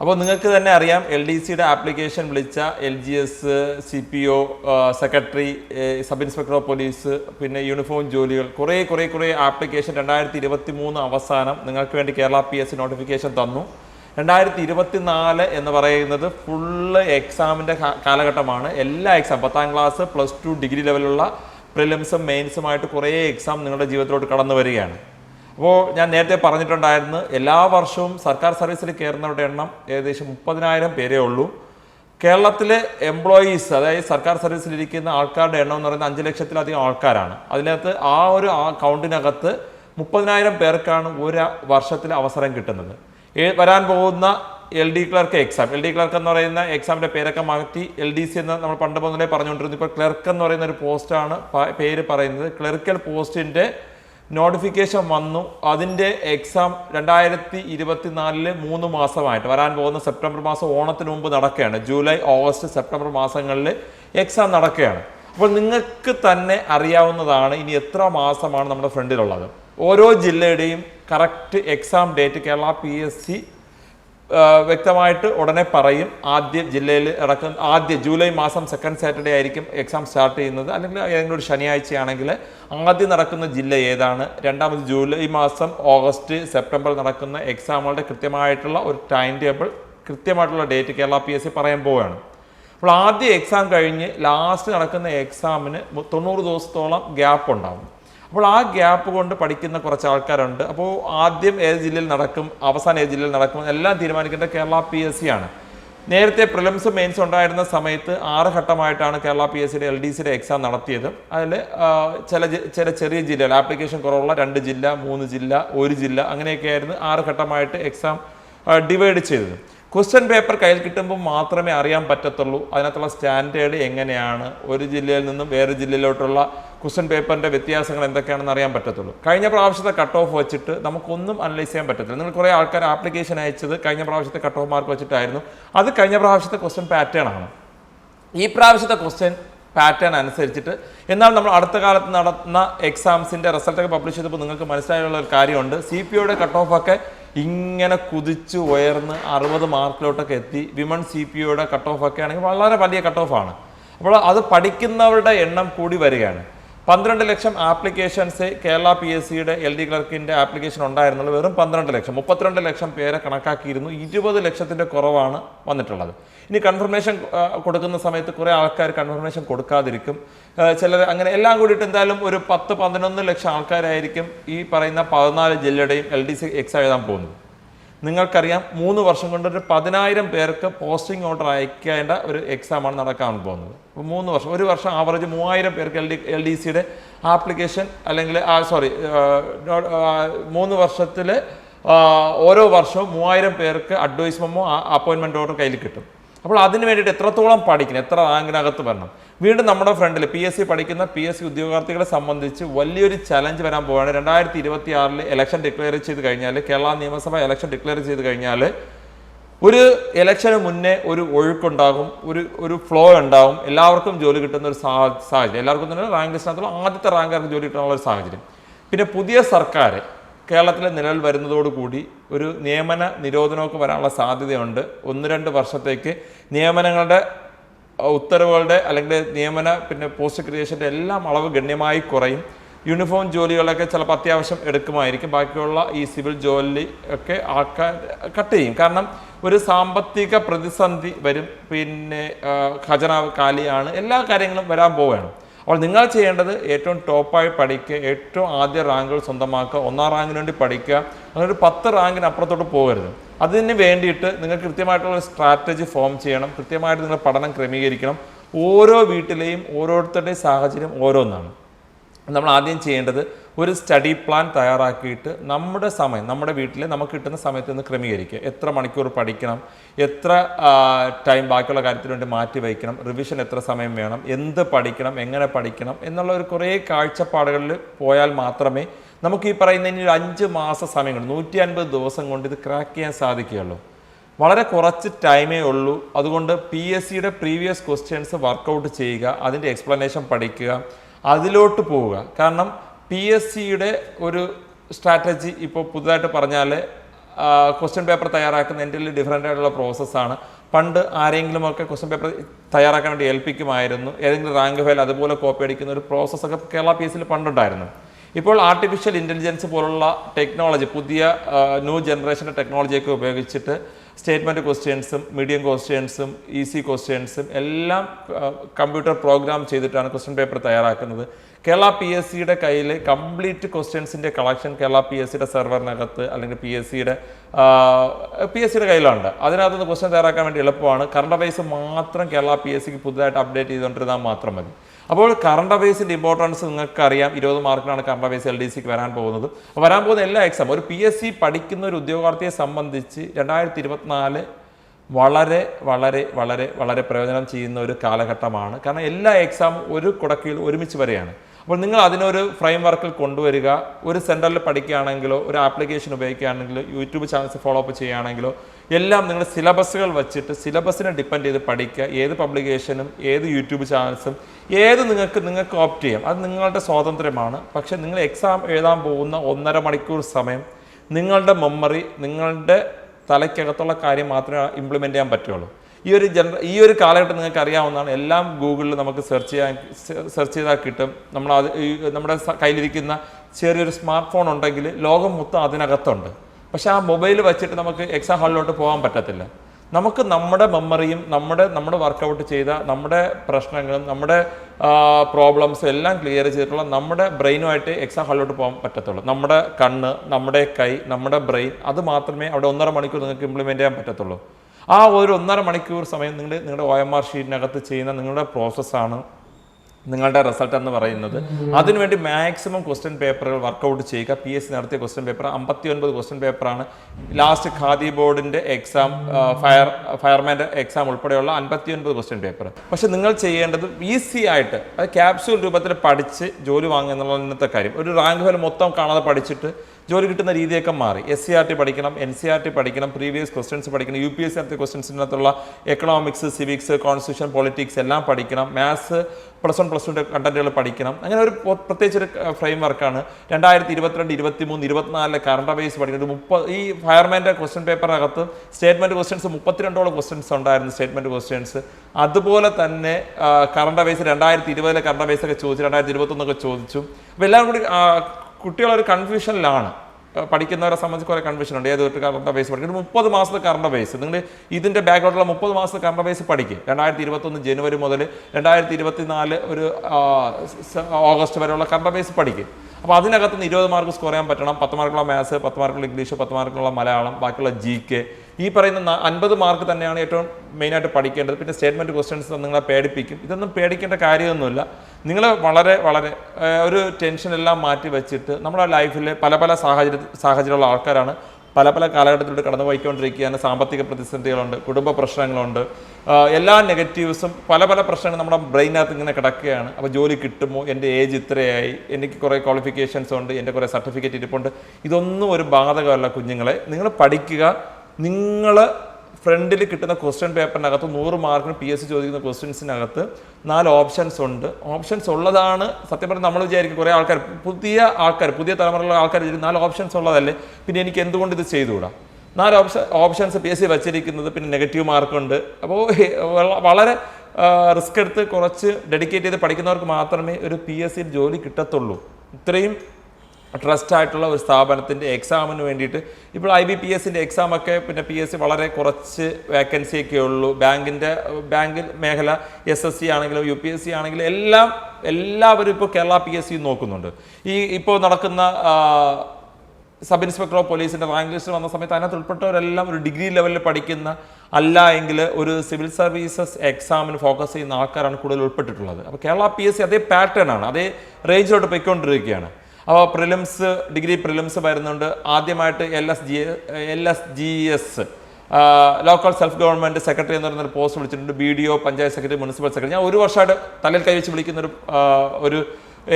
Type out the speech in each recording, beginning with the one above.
അപ്പോൾ നിങ്ങൾക്ക് തന്നെ അറിയാം എൽ ഡി സിയുടെ ആപ്ലിക്കേഷൻ വിളിച്ച L G S C P O secretary sub inspector of police പിന്നെ യൂണിഫോം ജോലികൾ കുറേ കുറേ കുറേ ആപ്ലിക്കേഷൻ രണ്ടായിരത്തി ഇരുപത്തി മൂന്ന് അവസാനം നിങ്ങൾക്ക് വേണ്ടി കേരള പി എസ് നോട്ടിഫിക്കേഷൻ തന്നു. രണ്ടായിരത്തി ഇരുപത്തിനാല് എന്ന് പറയുന്നത് ഫുള്ള് എക്സാമിന്റെ കാലഘട്ടമാണ്. എല്ലാ എക്സാം പത്താം ക്ലാസ് പ്ലസ് ടു ഡിഗ്രി ലെവലുള്ള പ്രിലിംസും മെയിൻസുമായിട്ട് കുറേ എക്സാം നിങ്ങളുടെ ജീവിതത്തിലോട്ട് കടന്നു വരികയാണ്. അപ്പോൾ ഞാൻ നേരത്തെ പറഞ്ഞിട്ടുണ്ടായിരുന്നു എല്ലാ വർഷവും സർക്കാർ സർവീസിൽ കയറുന്നവരുടെ എണ്ണം ഏകദേശം മുപ്പതിനായിരം പേരേ ഉള്ളൂ. കേരളത്തിലെ എംപ്ലോയീസ് അതായത് സർക്കാർ സർവീസിൽ ഇരിക്കുന്ന ആൾക്കാരുടെ എണ്ണം എന്ന് പറയുന്നത് അഞ്ച് ലക്ഷത്തിലധികം ആൾക്കാരാണ്. അതിനകത്ത് ആ ഒരു കൗണ്ടിനകത്ത് മുപ്പതിനായിരം പേർക്കാണ് ഒരു വർഷത്തിൽ അവസരം കിട്ടുന്നത്. വരാൻ പോകുന്ന L D clerk exam L D clerk എന്ന് പറയുന്ന എക്സാമിന്റെ പേരൊക്കെ മാറ്റി എൽ ഡി സി എന്ന് നമ്മൾ പണ്ട് മുതലേ പറഞ്ഞുകൊണ്ടിരുന്നു. ഇപ്പോൾ ക്ലർക്ക് എന്ന് പറയുന്ന ഒരു പോസ്റ്റാണ് പേര് പറയുന്നത്. ക്ലർക്കൽ പോസ്റ്റിന്റെ നോട്ടിഫിക്കേഷൻ വന്നു. അതിന്റെ എക്സാം രണ്ടായിരത്തി ഇരുപത്തിനാലിൽ മൂന്ന് മാസമായിട്ട്. വരാൻ പോകുന്ന സെപ്റ്റംബർ മാസം ഓണത്തിന് മുമ്പ് നടക്കുകയാണ്. ജൂലൈ ഓഗസ്റ്റ് സെപ്റ്റംബർ മാസങ്ങളിൽ എക്സാം നടക്കുകയാണ്. അപ്പോൾ നിങ്ങൾക്ക് തന്നെ അറിയാവുന്നതാണ് ഇനി എത്ര മാസമാണ് നമ്മുടെ ഫ്രണ്ടിലുള്ളത്. ഓരോ ജില്ലയുടെയും correct exam date Kerala P S C വ്യക്തമായിട്ട് ഉടനെ പറയും. ആദ്യ ജില്ലയിൽ ഇറക്കുന്ന ആദ്യ ജൂലൈ മാസം സെക്കൻഡ് സാറ്റർഡേ ആയിരിക്കും എക്സാം സ്റ്റാർട്ട് ചെയ്യുന്നത്. അല്ലെങ്കിൽ ഏതെങ്കിലും ഒരു ശനിയാഴ്ചയാണെങ്കിൽ ആദ്യം നടക്കുന്ന ജില്ല ഏതാണ്? രണ്ടാമത് ജൂലൈ മാസം ഓഗസ്റ്റ് സെപ്റ്റംബർ നടക്കുന്ന എക്സാമുകളുടെ കൃത്യമായിട്ടുള്ള ഒരു ടൈം ടേബിൾ കൃത്യമായിട്ടുള്ള date Kerala P S C പറയാൻ പോവുകയാണ്. അപ്പോൾ ആദ്യ എക്സാം കഴിഞ്ഞ് ലാസ്റ്റ് നടക്കുന്ന എക്സാമിന് തൊണ്ണൂറ് ദിവസത്തോളം ഗ്യാപ്പ് ഉണ്ടാവും. അപ്പോൾ ആ ഗ്യാപ്പ് കൊണ്ട് പഠിക്കുന്ന കുറച്ച് ആൾക്കാരുണ്ട് അപ്പോൾ ആദ്യം ഏത് ജില്ലയിൽ നടക്കും അവസാന ഏത് ജില്ലയിൽ നടക്കും എല്ലാം തീരുമാനിക്കേണ്ട കേരള പി എസ് സി ആണ്. നേരത്തെ പ്രിലിംസ് മെയിൻസ് ഉണ്ടായിരുന്ന സമയത്ത് ആറ് ഘട്ടമായിട്ടാണ് കേരള പി എസ് സിയുടെ എൽ ഡി സിയുടെ എക്സാം നടത്തിയത്. അതിൽ ചില ചില ചെറിയ ജില്ലകൾ ആപ്ലിക്കേഷൻ കുറവുള്ള രണ്ട് ജില്ല മൂന്ന് ജില്ല ഒരു ജില്ല അങ്ങനെയൊക്കെയായിരുന്നു ആറ് ഘട്ടമായിട്ട് എക്സാം ഡിവൈഡ് ചെയ്തത്. ക്വസ്റ്റ്യൻ പേപ്പർ കയ്യിൽ കിട്ടുമ്പോൾ മാത്രമേ അറിയാൻ പറ്റത്തുള്ളൂ. അതിനകത്തുള്ള സ്റ്റാൻഡേർഡ് എങ്ങനെയാണ്? ഒരു ജില്ലയിൽ നിന്നും വേറെ ജില്ലയിലോട്ടുള്ള ക്വസ്റ്റ്യൻ പേപ്പറിന്റെ വ്യത്യാസങ്ങൾ എന്തൊക്കെയാണെന്ന് അറിയാൻ പറ്റത്തുള്ളൂ. കഴിഞ്ഞ പ്രാവശ്യത്തെ കട്ട് ഓഫ് വെച്ചിട്ട് നമുക്കൊന്നും അനലൈസ് ചെയ്യാൻ പറ്റത്തില്ല. നിങ്ങൾ കുറേ ആൾക്കാർ ആപ്ലിക്കേഷൻ അയച്ചത് കഴിഞ്ഞ പ്രാവശ്യത്തെ കട്ട് ഓഫ് മാർക്ക് വെച്ചിട്ടായിരുന്നു. അത് കഴിഞ്ഞ പ്രാവശ്യത്തെ ക്വസ്റ്റ്യൻ പാറ്റേൺ ആണ്. ഈ പ്രാവശ്യത്തെ ക്വസ്റ്റ്യൻ പാറ്റേൺ അനുസരിച്ചിട്ട് എന്നാൽ നമ്മൾ അടുത്ത കാലത്ത് നടന്ന എക്സാംസിന്റെ റിസൾട്ടൊക്കെ പബ്ലിഷ് ചെയ്തപ്പോൾ നിങ്ങൾക്ക് മനസ്സിലായുള്ള ഒരു കാര്യമുണ്ട്. സി പി ഒയുടെ കട്ട് ഓഫ് ഒക്കെ ഇങ്ങനെ കുതിച്ച് ഉയർന്ന് അറുപത് മാർക്കിലോട്ടൊക്കെ എത്തി. വിമൺ സി പി ഒയുടെ കട്ട് ഓഫ് ഒക്കെ ആണെങ്കിൽ വളരെ വലിയ കട്ട് ആണ്. അപ്പോൾ അത് പഠിക്കുന്നവരുടെ എണ്ണം കൂടി വരികയാണ്. പന്ത്രണ്ട് ലക്ഷം ആപ്ലിക്കേഷൻസ് കേരള പി എസ് സിയുടെ എൽ ഡി ക്ലർക്കിന്റെ ആപ്ലിക്കേഷൻ ഉണ്ടായിരുന്നുള്ളൂ. വെറും പന്ത്രണ്ട് ലക്ഷം മുപ്പത്തിരണ്ട് ലക്ഷം പേരെ കണക്കാക്കിയിരുന്നു. ഇരുപത് ലക്ഷത്തിന്റെ കുറവാണ് വന്നിട്ടുള്ളത്. ഇനി കൺഫർമേഷൻ കൊടുക്കുന്ന സമയത്ത് കുറേ ആൾക്കാർ കൺഫർമേഷൻ കൊടുക്കാതിരിക്കും. ചിലർ അങ്ങനെ എല്ലാം കൂടിയിട്ട് എന്തായാലും ഒരു പത്ത് പതിനൊന്ന് ലക്ഷം ആൾക്കാരായിരിക്കും ഈ പറയുന്ന പതിനാല് ജില്ലയുടെയും എൽ ഡി സി എക്സാം എഴുതാൻ പോകുന്നത്. നിങ്ങൾക്കറിയാം മൂന്ന് വർഷം കൊണ്ട് ഒരു പതിനായിരം പേർക്ക് പോസ്റ്റിംഗ് ഓർഡർ അയക്കേണ്ട ഒരു എക്സാമാണ് നടക്കാൻ പോകുന്നത്. അപ്പോൾ മൂന്ന് വർഷം ഒരു വർഷം ആവറേജ് മൂവായിരം പേർക്ക് എൽ ഡി എൽ ഡി സിയുടെ ആപ്ലിക്കേഷൻ അല്ലെങ്കിൽ ആ സോറി മൂന്ന് വർഷത്തിൽ ഓരോ വർഷവും മൂവായിരം പേർക്ക് അഡ്വൈസ് മെമ്മോ അപ്പോയിൻമെന്റ് ഓർഡർ കയ്യിൽ കിട്ടും. അപ്പോൾ അതിന് വേണ്ടിയിട്ട് എത്രത്തോളം പഠിക്കണം? എത്ര റാങ്കിനകത്ത് വരണം? വീണ്ടും നമ്മുടെ ഫ്രണ്ടിൽ പി എസ് സി പഠിക്കുന്ന പി എസ് സി ഉദ്യോഗാർത്ഥികളെ സംബന്ധിച്ച് വലിയൊരു ചലഞ്ച് വരാൻ പോവുകയാണ് രണ്ടായിരത്തി ഇരുപത്തി ആറിൽ ഇലക്ഷൻ ഡിക്ലെയർ ചെയ്ത് കഴിഞ്ഞാൽ കേരള നിയമസഭ ഇലക്ഷൻ ഡിക്ലെയർ ചെയ്ത് കഴിഞ്ഞാൽ ഒരു ഇലക്ഷന് മുന്നേ ഒരു ഒഴുക്കുണ്ടാകും ഒരു ഒരു ഫ്ലോ ഉണ്ടാകും. എല്ലാവർക്കും ജോലി കിട്ടുന്ന ഒരു സാഹചര്യം. എല്ലാവർക്കും തന്നെ റാങ്ക് ലിസ്റ്റിനകത്തുള്ള ആദ്യത്തെ റാങ്കാർക്ക് ജോലി കിട്ടാനുള്ള ഒരു സാഹചര്യം. പിന്നെ പുതിയ സർക്കാർ കേരളത്തിൽ നിലവിൽ വരുന്നതോടുകൂടി ഒരു നിയമന നിരോധനമൊക്കെ വരാനുള്ള സാധ്യതയുണ്ട്. ഒന്ന് രണ്ട് വർഷത്തേക്ക് നിയമനങ്ങളുടെ ഉത്തരവുകളുടെ അല്ലെങ്കിൽ നിയമന പിന്നെ പോസ്റ്റ് ക്രിയേഷന്റെ എല്ലാം അളവ് ഗണ്യമായി കുറയും. യൂണിഫോം ജോലികളൊക്കെ ചിലപ്പോൾ അത്യാവശ്യം എടുക്കുമായിരിക്കും. ബാക്കിയുള്ള ഈ സിവിൽ ജോലി ഒക്കെ ആൾക്കാർ കട്ട് ചെയ്യും. കാരണം ഒരു സാമ്പത്തിക പ്രതിസന്ധി വരും. പിന്നെ ഖജനാവ് കാലിയാണ്. എല്ലാ കാര്യങ്ങളും വരാൻ പോവുകയാണ്. അപ്പോൾ നിങ്ങൾ ചെയ്യേണ്ടത് ഏറ്റവും ടോപ്പായി പഠിക്കുക ഏറ്റവും ആദ്യ റാങ്കുകൾ സ്വന്തമാക്കുക ഒന്നാം റാങ്കിന് വേണ്ടി പഠിക്കുക അങ്ങനെ ഒരു പത്ത് റാങ്കിന് അപ്പുറത്തോട്ട് പോകരുത്. അതിന് വേണ്ടിയിട്ട് നിങ്ങൾ കൃത്യമായിട്ടുള്ള സ്ട്രാറ്റജി ഫോം ചെയ്യണം കൃത്യമായിട്ട് നിങ്ങൾ പഠനം ക്രമീകരിക്കണം. ഓരോ വീട്ടിലെയും ഓരോരുത്തരുടെയും സാഹചര്യം ഓരോന്നാണ്. നമ്മൾ ആദ്യം ചെയ്യേണ്ടത് ഒരു സ്റ്റഡി പ്ലാൻ തയ്യാറാക്കിയിട്ട് നമ്മുടെ സമയം നമ്മുടെ വീട്ടിൽ നമുക്ക് കിട്ടുന്ന സമയത്ത് നിന്ന് ക്രമീകരിക്കുക. എത്ര മണിക്കൂർ പഠിക്കണം എത്ര ടൈം ബാക്കിയുള്ള കാര്യത്തിന് വേണ്ടി മാറ്റി വയ്ക്കണം റിവിഷൻ എത്ര സമയം വേണം എന്ത് പഠിക്കണം എങ്ങനെ പഠിക്കണം എന്നുള്ള ഒരു കുറേ കാഴ്ചപ്പാടുകളിൽ പോയാൽ മാത്രമേ നമുക്ക് ഈ പറയുന്ന ഇനി ഒരു അഞ്ച് മാസ സമയം കൊണ്ട് നൂറ്റി അൻപത് ദിവസം കൊണ്ട് ഇത് ക്രാക്ക് ചെയ്യാൻ സാധിക്കുകയുള്ളൂ. വളരെ കുറച്ച് ടൈമേ ഉള്ളൂ. അതുകൊണ്ട് പി എസ് സിയുടെ പ്രീവിയസ് ക്വസ്റ്റ്യൻസ് വർക്കൗട്ട് ചെയ്യുക അതിന്റെ എക്സ്പ്ലനേഷൻ പഠിക്കുക അതിലോട്ട് പോവുക. കാരണം പി എസ് സിയുടെ ഒരു സ്ട്രാറ്റജി ഇപ്പോൾ പുതുതായിട്ട് പറഞ്ഞാൽ ക്വസ്റ്റ്യൻ പേപ്പർ തയ്യാറാക്കുന്ന എന്റെ ഡിഫറെന്റ് ആയിട്ടുള്ള പ്രോസസ്സാണ് പണ്ട് ആരെങ്കിലും ഒക്കെ ക്വസ്റ്റ്യൻ പേപ്പർ തയ്യാറാക്കാൻ വേണ്ടി ഏൽപ്പിക്കുമായിരുന്നു. ഏതെങ്കിലും റാങ്ക് ഫയൽ അതുപോലെ കോപ്പി അടിക്കുന്ന ഒരു പ്രോസസ്സൊക്കെ കേരള പി എസ് സിയിൽ പണ്ടുണ്ടായിരുന്നു. ഇപ്പോൾ ആർട്ടിഫിഷ്യൽ ഇന്റലിജൻസ് പോലുള്ള ടെക്നോളജി പുതിയ ന്യൂ ജനറേഷന്റെ ടെക്നോളജിയൊക്കെ ഉപയോഗിച്ചിട്ട് സ്റ്റേറ്റ്മെന്റ് ക്വസ്റ്റ്യൻസും മീഡിയം ക്വസ്റ്റ്യൻസും ഈസി ക്വസ്റ്റ്യൻസും എല്ലാം കമ്പ്യൂട്ടർ പ്രോഗ്രാം ചെയ്തിട്ടാണ് ക്വസ്റ്റ്യൻ പേപ്പർ തയ്യാറാക്കുന്നത്. കേരള പി എസ് സിയുടെ കയ്യിൽ കംപ്ലീറ്റ് ക്വസ്റ്റ്യൻസിന്റെ കളക്ഷൻ കേരള പി എസ് സിയുടെ സെർവറിനകത്ത് അല്ലെങ്കിൽ പി എസ് സിയുടെ പി എസ് സിയുടെ കയ്യിലുണ്ട്. അതിനകത്ത് നിന്ന് ക്വസ്റ്റ്യൻ തയ്യാറാക്കാൻ വേണ്ടി എളുപ്പമാണ്. കറണ്ട് അഫയേഴ്സ് മാത്രം കേരള പി എസ് സിക്ക് പുതുതായിട്ട് അപ്ഡേറ്റ് ചെയ്തുകൊണ്ടിരുന്നാൽ മാത്രം മതി. അപ്പോൾ കറണ്ട് അഫയേഴ്സിന്റെ ഇമ്പോർട്ടൻസ് നിങ്ങൾക്ക് അറിയാം ഇരുപത് മാർക്കിനാണ് കറണ്ട് അഫയേഴ്സ് എൽ ഡി സിക്ക് വരാൻ പോകുന്നത്. അപ്പോൾ വരാൻ പോകുന്ന എല്ലാ എക്സാം ഒരു പി എസ് സി പഠിക്കുന്ന ഒരു ഉദ്യോഗാർത്ഥിയെ സംബന്ധിച്ച് രണ്ടായിരത്തി ഇരുപത്തിനാല് വളരെ വളരെ വളരെ വളരെ പ്രയോജനം ചെയ്യുന്ന ഒരു കാലഘട്ടമാണ്. കാരണം എല്ലാ എക്സാമും ഒരു കുടക്കീഴിൽ ഒരുമിച്ച് വരെയാണ്. അപ്പോൾ നിങ്ങൾ അതിനൊരു ഫ്രെയിം വർക്കിൽ കൊണ്ടുവരിക. ഒരു സെന്ററിൽ പഠിക്കുകയാണെങ്കിലോ ഒരു ആപ്ലിക്കേഷൻ ഉപയോഗിക്കുകയാണെങ്കിലോ യൂട്യൂബ് ചാനൽസ് ഫോളോ അപ്പ് ചെയ്യുകയാണെങ്കിലോ എല്ലാം നിങ്ങൾ സിലബസുകൾ വെച്ചിട്ട് സിലബസിനെ ഡിപ്പെൻഡ് ചെയ്ത് പഠിക്കുക. ഏത് പബ്ലിക്കേഷനും ഏത് യൂട്യൂബ് ചാനൽസും ഏത് നിങ്ങൾക്ക് നിങ്ങൾക്ക് ഓപ്റ്റ് ചെയ്യാം. അത് നിങ്ങളുടെ സ്വാതന്ത്ര്യമാണ്. പക്ഷേ നിങ്ങൾ എക്സാം എഴുതാൻ പോകുന്ന ഒന്നര മണിക്കൂർ സമയം നിങ്ങളുടെ മെമ്മറി നിങ്ങളുടെ തലയ്ക്കകത്തുള്ള കാര്യം മാത്രമേ ഇംപ്ലിമെന്റ് ചെയ്യാൻ പറ്റുള്ളൂ. ഈ ഒരു ജനറ ഈ ഒരു കാലഘട്ടം നിങ്ങൾക്ക് അറിയാവുന്നതാണ്. എല്ലാം ഗൂഗിളിൽ നമുക്ക് സെർച്ച് ചെയ്യാൻ സെർച്ച് ചെയ്താൽ കിട്ടും. നമ്മൾ അത് നമ്മുടെ കയ്യിലിരിക്കുന്ന ചെറിയൊരു സ്മാർട്ട് ഫോൺ ഉണ്ടെങ്കിൽ ലോകം മൊത്തം അതിനകത്തുണ്ട്. പക്ഷേ ആ മൊബൈൽ വെച്ചിട്ട് നമുക്ക് എക്സാം ഹാളിലോട്ട് പോകാൻ പറ്റത്തില്ല. നമുക്ക് നമ്മുടെ മെമ്മറിയും നമ്മുടെ നമ്മുടെ വർക്കൗട്ട് ചെയ്ത നമ്മുടെ പ്രശ്നങ്ങളും നമ്മുടെ പ്രോബ്ലംസും എല്ലാം ക്ലിയർ ചെയ്തിട്ടുള്ള നമ്മുടെ ബ്രെയിനുമായിട്ട് എക്സാം ഹാളിലോട്ട് പോകാൻ പറ്റത്തുള്ളൂ. നമ്മുടെ കണ്ണ് നമ്മുടെ കൈ നമ്മുടെ ബ്രെയിൻ അത് മാത്രമേ അവിടെ ഒന്നര മണിക്കൂർ നിങ്ങൾക്ക് ഇംപ്ലിമെന്റ് ചെയ്യാൻ പറ്റത്തുള്ളൂ. ആ ഒരു ഒന്നര മണിക്കൂർ സമയം നിങ്ങൾ നിങ്ങളുടെ ഒ എം ആർ ഷീറ്റിനകത്ത് ചെയ്യുന്ന നിങ്ങളുടെ പ്രോസസ്സാണ് നിങ്ങളുടെ റിസൾട്ട് എന്ന് പറയുന്നത്. അതിനുവേണ്ടി മാക്സിമം ക്വസ്റ്റ്യൻ പേപ്പറുകൾ വർക്കൗട്ട് ചെയ്യുക. പി എസ് സി നടത്തിയ ക്വസ്റ്റ്യൻ പേപ്പർ അമ്പത്തി ഒൻപത് ക്വസ്റ്റ്യൻ പേപ്പറാണ് ലാസ്റ്റ് ഖാദി ബോർഡിന്റെ എക്സാം ഫയർ ഫയർമാന്റെ എക്സാം ഉൾപ്പെടെയുള്ള അൻപത്തി ഒൻപത് ക്വസ്റ്റ്യൻ പേപ്പർ പക്ഷെ നിങ്ങൾ ചെയ്യേണ്ടത് ഈസി ആയിട്ട് അത് ക്യാപ്സ്യൂൾ രൂപത്തിൽ പഠിച്ച് ജോലി വാങ്ങുക എന്നുള്ള ഇന്നത്തെ കാര്യം. ഒരു റാങ്ക് ഫയൽ മൊത്തം കാണാതെ പഠിച്ചിട്ട് ജോലി കിട്ടുന്ന രീതിയൊക്കെ മാറി. എസ് സി ആർ ടി പഠിക്കണം എൻ സി ആർ ടി പഠിക്കണം പ്രീവിയസ് ക്വസ്റ്റ്യൻസ് പഠിക്കണം യു പി എസ് സി നടത്തിയ ക്വസ്റ്റ്യൻസിനകത്തുള്ള എക്കണോമിക്സ് സിവിക്സ് കോൺസ്റ്റിറ്റ്യൂഷൻ പൊളിറ്റിക്സ് എല്ലാം പഠിക്കണം. Maths plus one plus two കണ്ടന്റുകൾ പഠിക്കണം. അങ്ങനെ ഒരു പ്രത്യേകിച്ച് ഒരു ഫ്രെയിം വർക്കാണ് രണ്ടായിരത്തി ഇരുപത്തിരണ്ട് ഇരുപത്തി മൂന്ന് ഇരുപത്തിനാലിലെ കറണ്ട് അഫയേഴ്സ് പഠിക്കുന്നത് മുപ്പത് ഈ ഫയർമാന്റെ ക്വസ്റ്റ്യൻ പേപ്പറിനകത്ത് സ്റ്റേറ്റ്മെന്റ് ക്വസ്റ്റ്യൻസ് മുപ്പത്തിരണ്ടോളം ക്വസ്റ്റ്യൻസ് ഉണ്ടായിരുന്നു സ്റ്റേറ്റ്മെന്റ് ക്വസ്റ്റ്യൻസ് അതുപോലെ തന്നെ കറണ്ട് അഫയേഴ്സ് രണ്ടായിരത്തി ഇരുപതിലെ കറണ്ട് അഫയേഴ്സ് ഒക്കെ ചോദിച്ചു രണ്ടായിരത്തി ഇരുപത്തൊന്നൊക്കെ ചോദിച്ചു. അപ്പോൾ എല്ലാവരും കൂടി കുട്ടികളൊരു കൺഫ്യൂഷനിലാണ് പഠിക്കുന്നവരെ സംബന്ധിച്ച് കുറേ കൺഫ്യൂഷൻ ഉണ്ട്. ഏത് തൊട്ട് കറണ്ട് ബേസ് പഠിക്കും. മുപ്പത് മാസത്തെ കറണ്ട് ബേസ് നിങ്ങൾ ഇതിന്റെ ബാക്ക്ഗ്രൗണ്ടിലുള്ള മുപ്പത് മാസത്തെ കറണ്ട് ബേസ് പഠിക്കും. രണ്ടായിരത്തി ഇരുപത്തൊന്ന് ജനുവരി മുതൽ രണ്ടായിരത്തി ഇരുപത്തി നാല് ഒരു ഓഗസ്റ്റ് വരെയുള്ള കറണ്ട് ബേസ് പഠിക്കും. അപ്പോൾ അതിനകത്ത് നിന്ന് ഇരുപത് മാർക്ക് സ്കോർ ചെയ്യാൻ പറ്റണം. പത്ത് മാർക്കുള്ള മാത്സ് പത്ത് മാർക്കുള്ള ഇംഗ്ലീഷ് പത്ത് മാർക്കുള്ള മലയാളം ബാക്കിയുള്ള ജി കെ ഈ പറയുന്ന അൻപത് മാർക്ക് തന്നെയാണ് ഏറ്റവും മെയിനായിട്ട് പഠിക്കേണ്ടത്. പിന്നെ സ്റ്റേറ്റ്മെന്റ് ക്വസ്റ്റ്യൻസ് നിങ്ങളെ പേടിപ്പിക്കും. ഇതൊന്നും പേടിക്കേണ്ട കാര്യമൊന്നുമില്ല. നിങ്ങൾ വളരെ വളരെ ഒരു ടെൻഷനെല്ലാം മാറ്റി വെച്ചിട്ട് നമ്മുടെ ലൈഫിൽ പല പല സാഹചര്യ സാഹചര്യമുള്ള ആൾക്കാരാണ്. പല പല കാലഘട്ടത്തിലൂടെ കടന്നു പോയിക്കൊണ്ടിരിക്കുകയാണ് സാമ്പത്തിക പ്രതിസന്ധികളുണ്ട് കുടുംബ പ്രശ്നങ്ങളുണ്ട്. എല്ലാ നെഗറ്റീവ്സും പല പല പ്രശ്നങ്ങൾ നമ്മുടെ ബ്രെയിനകത്ത് ഇങ്ങനെ കിടക്കുകയാണ്. അപ്പോൾ ജോലി കിട്ടുമോ? എന്റെ ഏജ് ഇത്രയായി. എനിക്ക് കുറേ ക്വാളിഫിക്കേഷൻസ് ഉണ്ട്. എന്റെ കുറേ സർട്ടിഫിക്കറ്റ് ഇരിപ്പുണ്ട്. ഇതൊന്നും ഒരു ബാധകമല്ല കുഞ്ഞുങ്ങളെ. നിങ്ങൾ പഠിക്കുക. നിങ്ങൾ ഫ്രണ്ടിൽ കിട്ടുന്ന ക്വസ്റ്റ്യൻ പേപ്പറിനകത്ത് നൂറ് മാർക്കിന് പി എസ് സി ചോദിക്കുന്ന ക്വസ്റ്റ്യൻസിനകത്ത് നാല് ഓപ്ഷൻസ് ഉണ്ട്. ഓപ്ഷൻസ് ഉള്ളതാണ് സത്യം പറഞ്ഞാൽ നമ്മൾ വിചാരിക്കും കുറേ ആൾക്കാർ പുതിയ ആൾക്കാർ പുതിയ തലമുറയിലുള്ള ആൾക്കാർ നാല് ഓപ്ഷൻസ് ഉള്ളതല്ലേ? പിന്നെ എനിക്ക് എന്തുകൊണ്ട് ഇത് ചെയ്തുകൂടാ? നാല് option options P S C വച്ചിരിക്കുന്നത് പിന്നെ നെഗറ്റീവ് മാർക്കുണ്ട് അപ്പോൾ വളരെ റിസ്ക് എടുത്ത് കുറച്ച് ഡെഡിക്കേറ്റ് ചെയ്ത് പഠിക്കുന്നവർക്ക് മാത്രമേ ഒരു പി എസ് സിയിൽ ജോലി കിട്ടത്തുള്ളൂ. ഇത്രയും ട്രസ്റ്റ് ആയിട്ടുള്ള ഒരു സ്ഥാപനത്തിന്റെ എക്സാമിന് വേണ്ടിയിട്ട്. ഇപ്പോൾ ഐ ബി പി എസിന്റെ എക്സാമൊക്കെ പിന്നെ പി എസ് സി വളരെ കുറച്ച് വേക്കൻസിയൊക്കെ ഉള്ളൂ. ബാങ്കിന്റെ ബാങ്ക് മേഖല എസ് എസ് സി ആണെങ്കിലും യു പി എസ് സി ആണെങ്കിലും എല്ലാം എല്ലാവരും ഇപ്പോൾ കേരള പി എസ് സി നോക്കുന്നുണ്ട്. ഈ ഇപ്പോൾ നടക്കുന്ന സബ് ഇൻസ്പെക്ടർ ഓഫ് പോലീസിന്റെ റാങ്ക് ലിസ്റ്റ് വന്ന സമയത്ത് അതിനകത്ത് ഉൾപ്പെട്ടവരെല്ലാം ഒരു ഡിഗ്രി ലെവലിൽ പഠിക്കുന്ന അല്ല എങ്കിൽ ഒരു സിവിൽ സർവീസസ് എക്സാമിന് ഫോക്കസ് ചെയ്യുന്ന ആൾക്കാരാണ് കൂടുതൽ ഉൾപ്പെട്ടിട്ടുള്ളത്. അപ്പോൾ കേരള പി എസ് സി അതേ പാറ്റേൺ ആണ്. അതേ റേഞ്ചിലോട്ട് പോയിക്കൊണ്ടിരിക്കുകയാണ്. അപ്പോൾ പ്രിലിംസ് ഡിഗ്രി പ്രിലിംസ് വരുന്നുണ്ട്. ആദ്യമായിട്ട് L S G L S G S local self government secretary എന്ന് പറയുന്ന പോസ്റ്റ് വിളിച്ചിട്ടുണ്ട്. B D O panchayat secretary municipal secretary ഞാൻ ഒരു വർഷമായിട്ട് തലയിൽ കൈവച്ച് വിളിക്കുന്ന ഒരു ഒരു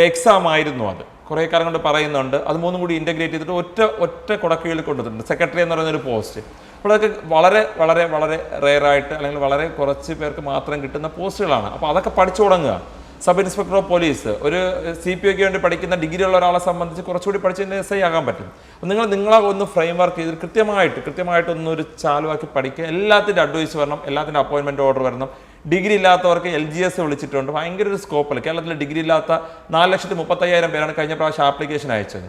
എക്സാം ആയിരുന്നു അത്. കുറേ കാലം കൊണ്ട് പറയുന്നുണ്ട്. അത് മൂന്നും കൂടി ഇന്റഗ്രേറ്റ് ചെയ്തിട്ട് ഒറ്റ ഒറ്റ കുടക്കീഴിൽ കൊണ്ടുവന്നിട്ടുണ്ട്. സെക്രട്ടറി എന്ന് പറയുന്ന ഒരു പോസ്റ്റ് അപ്പോൾ അതൊക്കെ വളരെ വളരെ വളരെ റെയറായിട്ട് അല്ലെങ്കിൽ വളരെ കുറച്ച് പേർക്ക് മാത്രം കിട്ടുന്ന പോസ്റ്റുകളാണ് അപ്പോൾ അതൊക്കെ പഠിച്ചു തുടങ്ങുക. സബ് ഇൻസ്പെക്ടർ ഓഫ് പോലീസ് ഒരു സി പി ഒക്കെ വേണ്ടി പഠിക്കുന്ന ഡിഗ്രി ഉള്ള ഒരാളെ സംബന്ധിച്ച് കുറച്ചുകൂടി പഠിച്ചതിന് എസ് ഐ ആകാൻ പറ്റും. അപ്പം നിങ്ങൾ നിങ്ങളെ ഒന്ന് ഫ്രെയിം വർക്ക് ചെയ്ത് കൃത്യമായിട്ട് കൃത്യമായിട്ട് ഒന്ന് ഒരു ചാലുവാക്കി പഠിക്കുക. എല്ലാത്തിന്റെ അഡ്വൈസ് വരണം എല്ലാത്തിന്റെ അപ്പോയിൻമെന്റ് ഓർഡർ വരണം. ഡിഗ്രി ഇല്ലാത്തവർക്ക് എൽ ജി എസ് വിളിച്ചിട്ടുണ്ട്. ഭയങ്കര ഒരു സ്കോപ്പല്ല കേരളത്തിൽ ഡിഗ്രി ഇല്ലാത്ത നാല് ലക്ഷത്തി മുപ്പത്തയ്യായിരം പേരാണ് കഴിഞ്ഞ പ്രാവശ്യം ആപ്ലിക്കേഷൻ അയച്ചത്.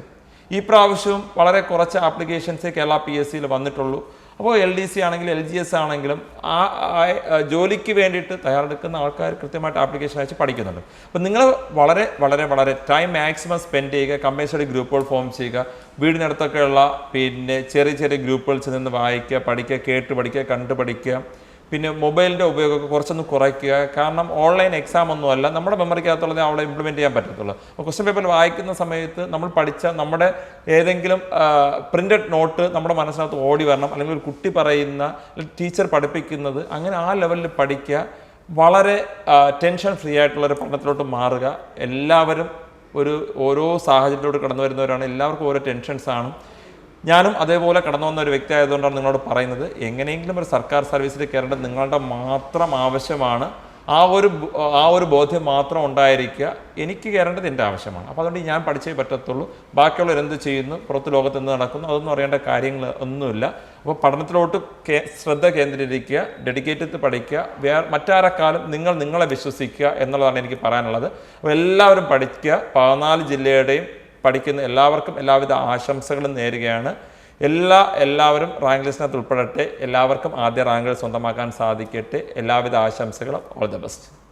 ഈ പ്രാവശ്യവും വളരെ കുറച്ച് ആപ്ലിക്കേഷൻസേ കേരള പി എസ് സിയിൽ വന്നിട്ടുള്ളൂ. അപ്പോൾ എൽ ഡി സി ആണെങ്കിലും എൽ ജി എസ് ആണെങ്കിലും ആ ജോലിക്ക് വേണ്ടിയിട്ട് തയ്യാറെടുക്കുന്ന ആൾക്കാർ കൃത്യമായിട്ട് ആപ്ലിക്കേഷൻ അയച്ച് പഠിക്കുന്നുണ്ട്. അപ്പോൾ നിങ്ങൾ വളരെ വളരെ വളരെ ടൈം മാക്സിമം സ്പെൻഡ് ചെയ്യുക കമ്പൽസറി ഗ്രൂപ്പുകൾ ഫോം ചെയ്യുക വീടിനടുത്തൊക്കെയുള്ള പിന്നെ ചെറിയ ചെറിയ ഗ്രൂപ്പുകൾ ചെന്ന് വായിക്കുക പഠിക്കുക കേട്ട് പഠിക്കുക കണ്ടു പഠിക്കുക പിന്നെ മൊബൈലിന്റെ ഉപയോഗമൊക്കെ കുറച്ചൊന്ന് കുറയ്ക്കുക. കാരണം ഓൺലൈൻ എക്സാം ഒന്നുമല്ല നമ്മുടെ മെമ്മറിക്കകത്തുള്ളത് അവിടെ ഇംപ്ലിമെന്റ് ചെയ്യാൻ പറ്റത്തുള്ളൂ. അപ്പോൾ ക്വസ്റ്റ്യൻ പേപ്പർ വായിക്കുന്ന സമയത്ത് നമ്മൾ പഠിച്ച നമ്മുടെ ഏതെങ്കിലും പ്രിന്റഡ് നോട്ട് നമ്മുടെ മനസ്സിനകത്ത് ഓടി വരണം. അല്ലെങ്കിൽ ഒരു കുട്ടി പറയുന്ന ടീച്ചർ പഠിപ്പിക്കുന്നത് അങ്ങനെ ആ ലെവലിൽ പഠിക്കുക. വളരെ ടെൻഷൻ ഫ്രീ ആയിട്ടുള്ളൊരു പഠനത്തിലോട്ട് മാറുക. എല്ലാവരും ഒരു ഓരോ സാഹചര്യത്തിലോട്ട് കടന്നു വരുന്നവരാണ് എല്ലാവർക്കും ഓരോ ടെൻഷൻസാണ് ഞാനും അതേപോലെ കടന്നു വന്ന ഒരു വ്യക്തി ആയതുകൊണ്ടാണ് നിങ്ങളോട് പറയുന്നത്. എങ്ങനെയെങ്കിലും ഒരു സർക്കാർ സർവീസിൽ കയറേണ്ടത് നിങ്ങളുടെ മാത്രം ആവശ്യമാണ്. ആ ഒരു ആ ഒരു ബോധ്യം മാത്രം ഉണ്ടായിരിക്കുക. എനിക്ക് കയറേണ്ടത് എന്റെ ആവശ്യമാണ്. അപ്പോൾ അതുകൊണ്ട് ഞാൻ പഠിച്ചേ പറ്റത്തുള്ളൂ. ബാക്കിയുള്ളവർ എന്ത് ചെയ്യുന്നു? പുറത്ത് ലോകത്ത് എന്ത് നടക്കുന്നു? അതൊന്നും അറിയേണ്ട കാര്യങ്ങൾ ഒന്നുമില്ല. അപ്പോൾ പഠനത്തിലോട്ട് ശ്രദ്ധ കേന്ദ്രീകരിക്കുക ഡെഡിക്കേറ്റഡ് പഠിക്കുക. വേ മറ്റാരെക്കാളും നിങ്ങൾ നിങ്ങളെ വിശ്വസിക്കുക എന്നുള്ളതാണ് എനിക്ക് പറയാനുള്ളത്. അപ്പോൾ എല്ലാവരും പഠിക്കുക. പതിനാല് ജില്ലയുടെയും പഠിക്കുന്ന എല്ലാവർക്കും എല്ലാവിധ ആശംസകളും നേരുകയാണ്. എല്ലാ എല്ലാവരും റാങ്ക് ലിസ്റ്റിനകത്ത് ഉൾപ്പെടട്ടെ. എല്ലാവർക്കും ആദ്യ റാങ്കുകൾ സ്വന്തമാക്കാൻ സാധിക്കട്ടെ. എല്ലാവിധ ആശംസകളും. All the best